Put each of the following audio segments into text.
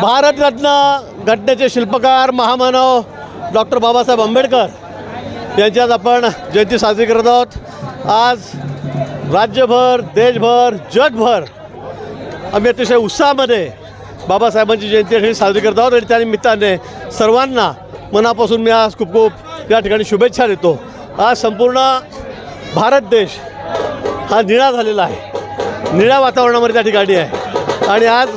भारतरत्न घटनेचे शिल्पकार महामानव डॉक्टर बाबासाहेब आंबेडकर यांची आज आपण जयंती साजरी करत आहोत. आज राज्यभर देशभर जगभर आम्ही अतिशय उत्साहामध्ये बाबासाहेबांची जयंती साजरी करत आहोत आणि त्या निमित्ताने सर्वांना मनापासून मी आज खूप खूप या ठिकाणी शुभेच्छा देतो. आज संपूर्ण भारत देश हा निळा झालेला आहे. निळ्या वातावरणामध्ये त्या ठिकाणी आहे. आणि आज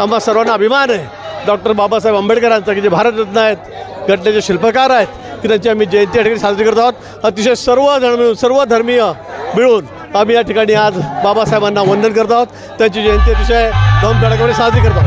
आम्हा सर्वांना अभिमान आहे. डॉक्टर बाबासाहेब आंबेडकरांचा की जे भारतरत्न आहेत घटनेचे शिल्पकार आहेत की त्यांची आम्ही जयंती या ठिकाणी साजरी करत आहोत. अतिशय सर्व जण मिळून सर्व धर्मीय मिळून आम्ही या ठिकाणी आज बाबासाहेबांना वंदन करत आहोत. त्यांची जयंती अतिशय धमधडाक्यामध्ये साजरी करत आहोत.